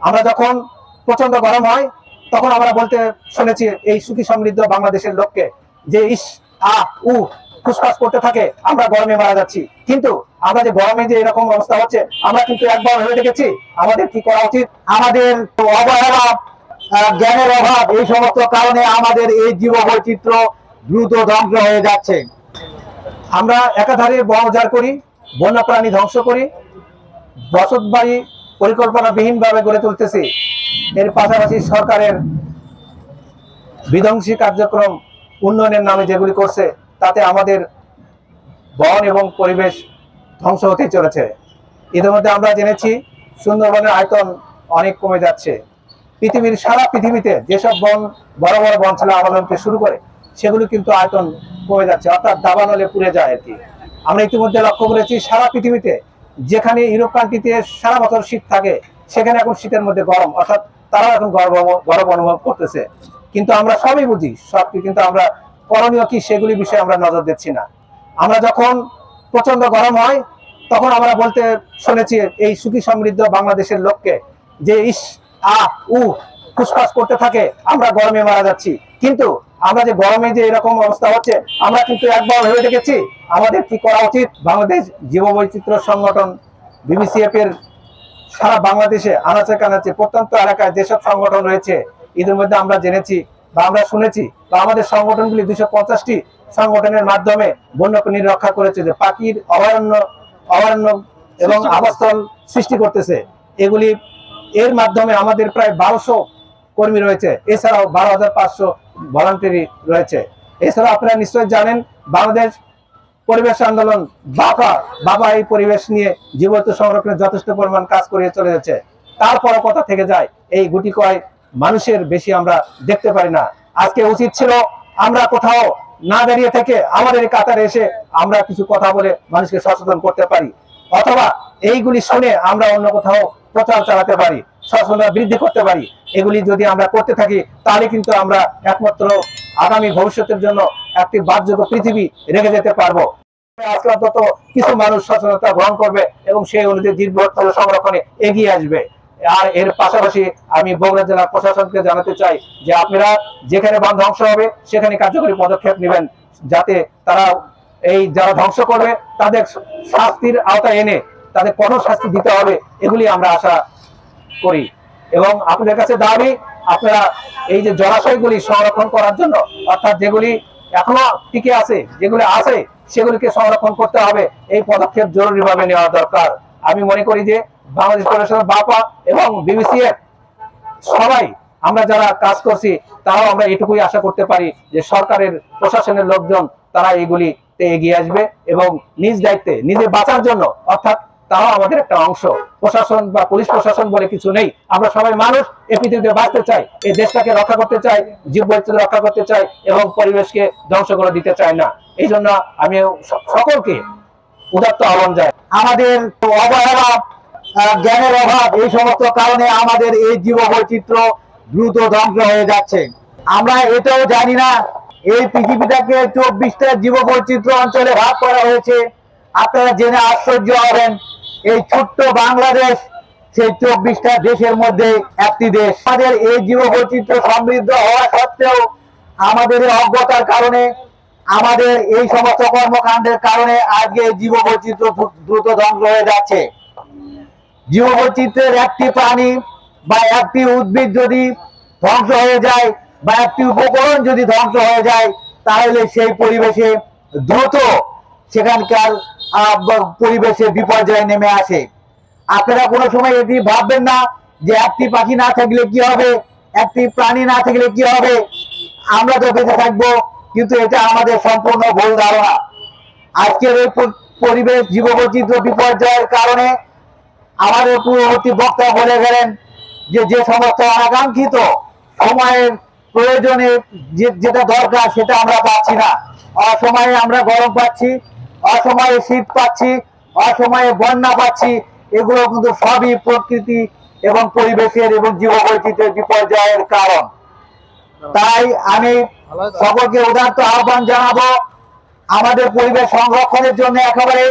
আমরা যখন প্রচণ্ড গরম হয়, তখন আমরা বলতে শুনেছি এই সুখী সমৃদ্ধ বাংলাদেশের লোককে যে, ইস, আ, উ, ফুসফাস করতে থাকে, আমরা গরমে মারা যাচ্ছি। কিন্তু আমরা যে গরমে যে এরকম অবস্থা হচ্ছে, আমরা কিন্তু একবার হয়ে দেখেছি, আমাদের কি করা উচিত? আমাদের অবহেলা জ্ঞানের অভাব, এই সমস্ত কারণে আমাদের এই জীব বৈচিত্র্য দ্রুত ধ্বংস হয়ে যাচ্ছে। আমরা একাধারে বন উজাড় করি, বন্যপ্রাণী ধ্বংস করি বসত বাড়ি পরিকল্পনাবিহীন ভাবে গড়ে তুলতেছি। এর পাশাপাশি সরকারের বিধ্বংসী কার্যক্রম উন্নয়নের নামে যেগুলি করছে, তাতে আমাদের বন এবং পরিবেশ ধ্বংস হতে চলেছে। ইতিমধ্যে আমরা জেনেছি সুন্দরবনের আয়তন অনেক কমে যাচ্ছে। পৃথিবীর সারা পৃথিবীতে যেসব বন, বড় বড় বন ছিল আবরণকে শুরু করে, সেগুলো কিন্তু আয়তন কমে যাচ্ছে, অর্থাৎ দাবানলে পুড়ে যায় আর কি। আমরা ইতিমধ্যে লক্ষ্য করেছি, সারা পৃথিবীতে যেখানে ইউরোপ কান্ট্রিতে সারা বছর শীত থাকে, সেখানে এখন শীতের মধ্যে গরম। অর্থাৎ তারাও এখন গরম গরম অনুভব করতেছে। কিন্তু আমরা সবই বুঝি সব কিন্তু আমরা করণীয় কি সেগুলি বিষয়ে আমরা নজর দিচ্ছি না। আমরা যখন প্রচণ্ড গরম হয়, তখন আমরা বলতে শুনেছি এই সুখী সমৃদ্ধ বাংলাদেশের লোককে যে, ইস আ উ ফুসফাস করতে থাকে আমরা গরমে মারা যাচ্ছি। কিন্তু আমরা যে গরমে যে এরকম অবস্থা হচ্ছে আমরা কিন্তু একবার ভেবে দেখেছি আমাদের কি করা উচিত? বাংলাদেশ জীববৈচিত্র্য সংগঠন বিবিসিএফ এর সারা বাংলাদেশে আনাচে কানাচে প্রত্যন্ত এলাকায় যেসব সংগঠন রয়েছে এদের মধ্যে আমরা জেনেছি বা আমরা শুনেছি বা আমাদের সংগঠনগুলি দুশো পঞ্চাশটি সংগঠনের মাধ্যমে বন্যপ্রাণী রক্ষা করেছে যে পাখির অভয়ারণ্য অভয়ারণ্য এবং আবাসস্থল সৃষ্টি করতেছে। এগুলি এর মাধ্যমে আমাদের প্রায় বারোশো কর্মী রয়েছে। এছাড়াও বারো হাজার পাঁচশো ভলান্টারি রয়েছে। এছাড়াও আপনারা নিশ্চয়ই জানেন, বাংলাদেশ পরিবেশ আন্দোলন বাবা বাবা এই পরিবেশ নিয়ে জীবত সংরক্ষণে যথেষ্ট পরিমাণ কাজ করে চলে যাচ্ছে। তারপর কথা থেকে যায়, এই গুটি কয় মানুষের বেশি আমরা দেখতে পারি না। আজকে উচিত ছিল, আমরা কোথাও না দাঁড়িয়ে থেকে আমাদের কাতারে এসে আমরা কিছু কথা বলে মানুষকে সচেতন করতে পারি। অথবা এইগুলি শুনে আমরা অন্য কোথাও প্রচার চালাতে পারি সচেতনতা বৃদ্ধি করতে পারি। এগুলি যদি আমরা করতে থাকি, তাহলে কিন্তু আমরা একমাত্র আগামী ভবিষ্যতের জন্য একটি বাদযোগ্য পৃথিবী রেখে যেতে পারব। আজকে অন্তত কিছু মানুষ সচেতনতা গ্রহণ করবে এবং সেই অনুযায়ী দীর্ঘতর সংরক্ষণে এগিয়ে আসবে। আর এর পাশাপাশি আমি বগুড়া জেলা প্রশাসনকে জানাতে চাই যে আপনারা যেখানে বান ধ্বংস হবে, সেখানে কার্যকরী পদক্ষেপ নেবেন যাতে তারা এই যারা ধ্বংস করবে, তাদের শাস্তির আওতায় এনে তাদের কঠোর শাস্তি দিতে হবে, এগুলি আমরা আশা করি। এবং আপনাদের কাছে দাবি, আপনারা এই যে জলাশয়গুলি সংরক্ষণ করার জন্য, অর্থাৎ যেগুলি এখনও টিকে আছে, যেগুলি আছে, সেগুলিকে সংরক্ষণ করতে হবে, এই পদক্ষেপ জরুরিভাবে নেওয়া দরকার। আমি মনে করি যে বাংলাদেশ বাপা এবং বিবিসিএফ সবাই, আমরা যারা কাজ করছি, তারাও আমরা এটুকুই আশা করতে পারি যে সরকারের, প্রশাসনের লোকজন, তারা এগুলিতে এগিয়ে আসবে এবং নিজ দায়িত্বে, নিজে বাঁচার জন্য, অর্থাৎ তারাও আমাদের একটা অংশ। প্রশাসন বা পুলিশ প্রশাসন বলে কিছু নেই। আমরা সবাই মানুষ এই পৃথিবীতে বাঁচতে চাই এই দেশটাকে রক্ষা করতে চাই জীব বৈচিত্র্য রক্ষা করতে চাই, এবং পরিবেশকে ধ্বংস করে দিতে চাই না। এই জন্য আমি সকলকে উদাত্ত আহ্বান যায় আমাদের অবহেলা জ্ঞানের অভাব এই সমস্ত কারণে আমাদের এই জীব বৈচিত্র্য দ্রুত ধ্বংস হয়ে যাচ্ছে। আমরা এটাও জানি না, এই পৃথিবীটাকে চব্বিশটা জীব বৈচিত্র্য অঞ্চলে ভাগ করা হয়েছে। আপনারা জেনে আশ্চর্য হবেন এই ছোট্ট বাংলাদেশ, সেই চব্বিশটা দেশের মধ্যে একটি দেশ। আমাদের এই জীব বৈচিত্র্য সমৃদ্ধ হওয়া সত্ত্বেও আমাদের অজ্ঞতার কারণে, আমাদের এই সমস্ত কর্মকাণ্ডের কারণে আজকে জীব বৈচিত্র্য দ্রুত ধ্বংস হয়ে যাচ্ছে। জীববৈচিত্র্যের একটি প্রাণী বা একটি উদ্ভিদ যদি ধ্বংস হয়ে যায় বা একটি উপকরণ যদি ধ্বংস হয়ে যায়, তাহলে সেই পরিবেশে দ্রুত সেখানকার পরিবেশে বিপর্যয় নেমে আসে। আপনারা কোনো সময় এটি ভাববেন না যে একটি পাখি না থাকলে কি হবে? একটি প্রাণী না থাকলে কি হবে? আমরা তো বেঁচে থাকব, কিন্তু এটা আমাদের সম্পূর্ণ ভুল ধারণা। আজকের এই পরিবেশ জীববৈচিত্র্য বিপর্যয়ের কারণে আমাদের পূর্ববর্তী বক্তা বলে গেলেন যে যে সমস্ত আকাঙ্ক্ষিত সময়ের প্রয়োজনে যেটা দরকার সেটা আমরা পাচ্ছি না। অসময়ে আমরা গরম পাচ্ছি অসময়ে শীত পাচ্ছি, অসময়ে বন্যা পাচ্ছি, এগুলো কিন্তু সবই প্রকৃতি এবং পরিবেশের এবং জীব জীববৈচিত্র্যের বিপর্যয়ের কারণ। তাই আমি সকলকে উদার্ত আহ্বান জানাব, আমাদের পরিবেশ সংরক্ষণের জন্য একেবারে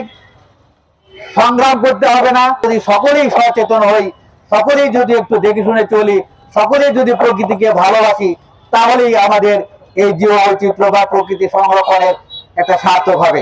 সংগ্রাম করতে হবে না। যদি সকলেই সচেতন হই, সকলেই যদি একটু দেখে শুনে চলি, সকলেই যদি প্রকৃতিকে ভালোবাসি, তাহলেই আমাদের এই জীব বৈচিত্র্য বা প্রকৃতি সংরক্ষণের একটা সার্থক হবে।